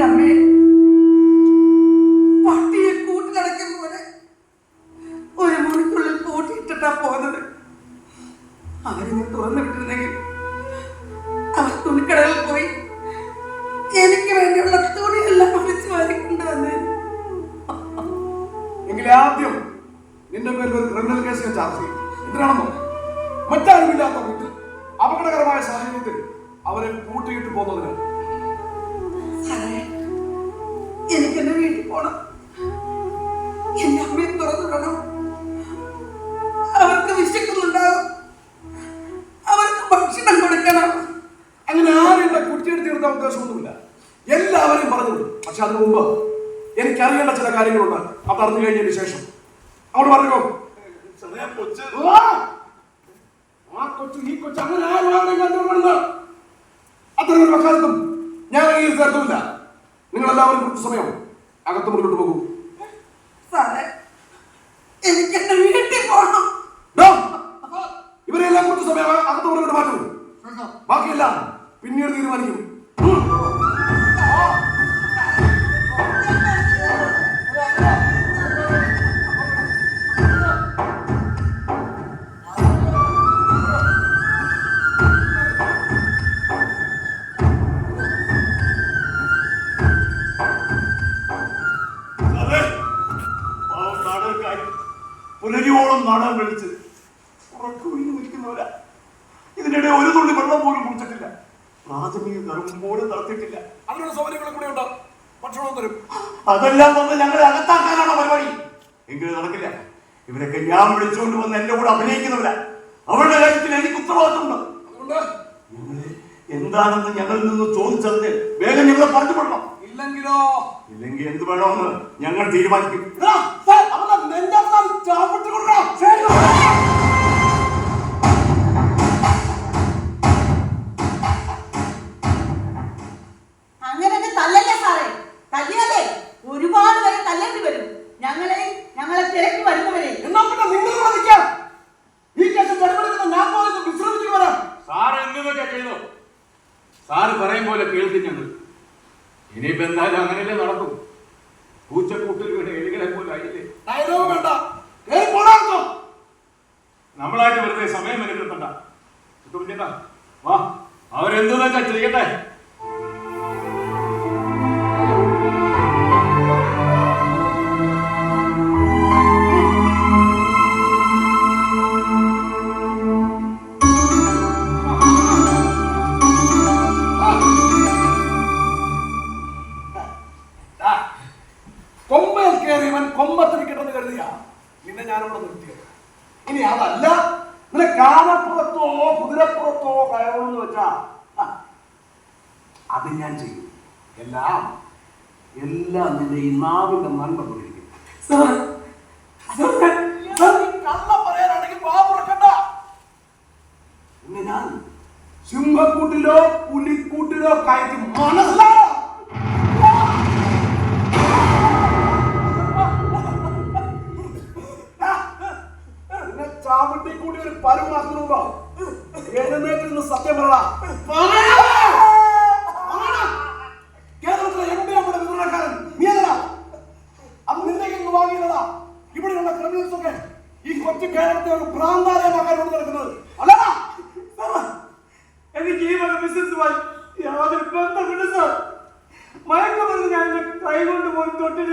എന്റെ അമ്മയെ പട്ടിയെ കൂട്ടിലടയ്ക്കും പോലെ ഒരു മണിക്കുള്ളിൽ പൂട്ടിയിട്ടിട്ടാ പോകുന്നത്. അവരെന്നെ തുറന്നു വിട്ടിരുന്നെങ്കിൽ അവർ തുണിക്കടയിൽ പോയി എനിക്ക് വേണ്ടിയുള്ള തുണിയെല്ലാം വിളിച്ചു വാരിക്കൊണ്ട് വന്നേ എങ്കിൽ ആദ്യം നിന്റെ പേരിൽ ഒരു ക്രിമിനൽ കേസ് ചാർജ് ചെയ്യും. എന്തിനാണെന്നോ? മറ്റാരുമില്ലാത്ത വീട്ടിൽ അപകടകരമായ സാഹചര്യത്തിൽ അവരെ കൂട്ടിയിട്ട് പോകുന്നതിന് സാറേ എനിക്ക് എന്റെ വീട്ടിൽ പോണം. എന്റെ അമ്മയെ തുറന്നിടണം അവർക്ക് വിശക്കുന്നുണ്ടാവും അവർക്ക് ഭക്ഷണം കൊടുക്കണം. അങ്ങനെ ആരും ഇവിടെ കുറ്റിയെടുത്ത് തീർത്ത ഉദ്ദേശമൊന്നുമില്ല എല്ലാവരും പറഞ്ഞു പക്ഷെ അതിനു മുമ്പ് എനിക്കറിയേണ്ട ചില കാര്യങ്ങളുണ്ട്. ആ പറഞ്ഞു കഴിഞ്ഞതിന് ശേഷം. അവിടെ പറഞ്ഞോ ചെറിയ കൊച്ച്. ആ! കൊച്ചു ഈ കൊച്ചു എല്ലാവരും കുറച്ച് സമയം അകത്ത് മുന്നോട്ട് പോകൂ. സാറേ എനിക്ക് എന്റെ വീട്ടിൽ ഡോ! ഇവരെല്ലാം കുറച്ച് സമയം അകത്ത് മുന്നോട്ട് മാറ്റൂ. ബാക്കിയെല്ലാം പിന്നീട് തീരുമാനിക്കും. നാടകക്കാരി പുലരിയോളം നാടാൻ വെളിച്ച് ഉറക്കൊഴിഞ്ഞു നിൽക്കുന്നവരാ ഇതിനിടെ ഒരു തുള്ളി വെള്ളം പോലും കുടിച്ചിട്ടില്ല. പ്രാഥമിക കർമ്മം പോലും നടത്തിയിട്ടില്ല. അവരുടെ സൗകര്യങ്ങളും കൂടെ ഉണ്ടോ. ഭക്ഷണവും തരും. അതെല്ലാം വന്ന് ഞങ്ങളെ അകത്താക്കാനാണോ പരിപാടി. എങ്കിലും നടക്കില്ല. ഇവരൊക്കെ ഞാൻ വിളിച്ചുകൊണ്ട് വന്ന് എന്റെ കൂടെ അഭിനയിക്കുന്നവരാ. അവരുടെ കാര്യത്തിൽ എനിക്ക് ഉത്തരവാദിത്തമുണ്ട്. അതുകൊണ്ട് ഞങ്ങളെ എന്താണെന്ന് ഞങ്ങളിൽ നിന്ന് ചോദിച്ചതിന് വേഗം ഞങ്ങളെ പറഞ്ഞു വിടണം ഇല്ലെങ്കിലോ? ഇല്ലെങ്കിൽ എന്ത് വേണമെന്ന് ഞങ്ങൾ തീരുമാനിക്കും. ഞങ്ങളെ തിരക്കി വരുന്നവരെ. എന്നാ പിന്നെ നിങ്ങൾ ഇവിടെ നിൽക്കാം. ഈ കേസ് പരിഗണിക്കുന്ന ഞാൻ പോയത് വിശ്രമിച്ചിട്ട് വരാം. സാർ എന്തൊക്കെ ചെയ്തു സാറ് പറയും പോലെ കേൾക്കും ഞങ്ങൾ ഇനിയിപ്പോ എന്തായാലും അങ്ങനെയല്ലേ നടക്കും. പൂച്ചക്കൂട്ടിൽ വീണ് എലികളെ പോലെ ആയില്ലേ? ഡയലോഗ് വേണ്ട. കേറി പോടാർത്തോ നമ്മളായിട്ട് വെറുതെ സമയം മെനക്കെടുത്തണ്ട. ചേട്ടാ വാ അവരെന്തു വെച്ചാ ചെയ്യട്ടെ? അത് ഞാൻ ചെയ്യും. എല്ലാം എല്ലാം നിന്റെ ഈ നാവിന്റെ നന്മ കൊണ്ടിരിക്കും ഞാൻ സിംഹക്കൂട്ടിലോ പുലിക്കൂട്ടിലോ കയറ്റി മനസ്സിലായോ നിന്നെ ചാവട്ടി ഒരു പരമാസത്തിന് മുമ്പ് എഴുന്നേറ്റ് നിന്ന് സത്യം പറടാ.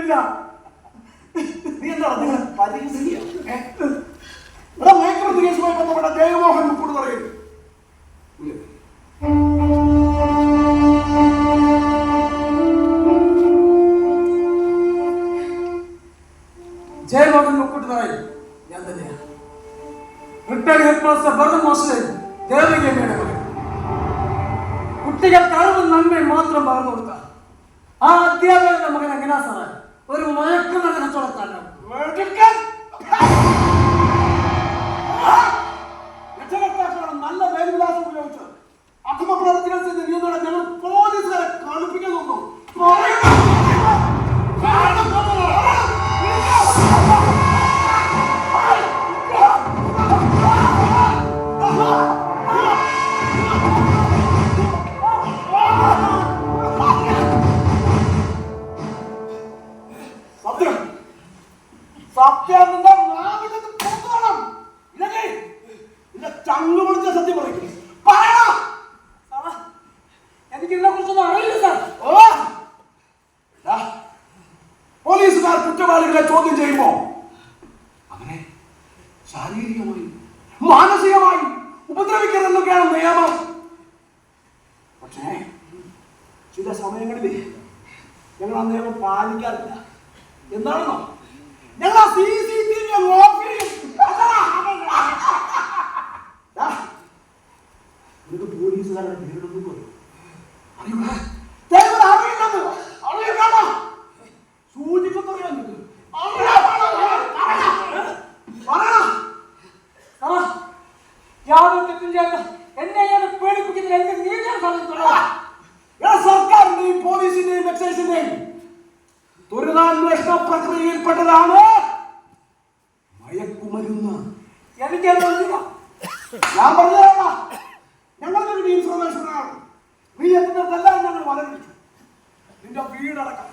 തൊട്ടിട്ടില്ല നീ എന്താ നിങ്ങളെ പരിഹസിക്കുക? ഇവിടെ മയക്കുമരുന്ന് കേസുമായി ബന്ധപ്പെട്ട ജയമോഹൻ മുക്കൂട് പറയും. ജയമോഹൻ മുക്കൂട്ട് പറയും ഞാൻ തന്നെയാണ് retired head master Bharathan master ദേവകിയമ്മയുടെ മകൻ. കുട്ടികൾക്ക് അറിവും നന്മയും മാത്രം പറഞ്ഞു കൊടുക്കുക ആ അധ്യാപകന്റെ മകൻ എങ്ങനെയാ സാറേ? ഒരു മയക്കുമരുന്ന് കച്ചവടക്കാരനാണ് വെടുക്കൻ. സത്യം നിന്റെ നാവിലേക്ക് പുറത്തോണം ഇതൊക്കെ നിന്റെ ചങ്ങു കൊടുത്ത സത്യം പറയും. പറയണോ എനിക്ക് ഇതിനെ കുറിച്ചൊന്നും അറിയില്ല സാർ. ഓ. പോലീസുകാർ കുറ്റവാളികളെ ചോദ്യം ചെയ്യുമോ അവനെ ശാരീരികമായി മാനസികമായി ഉപദ്രവിക്കരുതെന്നൊക്കെയാണ് നിയമം. പക്ഷേ ചില സമയങ്ങളിൽ ഞങ്ങൾ ആ നിയമം പാലിക്കാറില്ല. എന്താണെന്നോ? ഞങ്ങൾ C C T V off ചെയ്യും ദാ, നിനക്ക്? പോലീസുകാരുടെ പേരിടൊന്നും തെറ്റും ചെയ്യാത്ത എന്നെ അയാൾ പേടിപ്പിക്കുന്നതിൽ എനിക്ക് സാധിക്കുന്നത് എടാ, സർക്കാരിന്റെയും പോലീസിന്റെയും എക്സൈസിന്റെയും ദുരിതാന്വേഷണ പ്രക്രിയയിൽപ്പെട്ടതാണ് മയക്കുമരുന്ന്. എനിക്കത് അറിയില്ല ഞാൻ പറഞ്ഞതാണ് ഞങ്ങൾക്ക് ഇൻഫർമേഷൻ ആണ്. നീ എത്തുന്നിടത്തെല്ലാം ഞങ്ങൾ വലവിളിച്ചു നിന്റെ വീടടക്കം.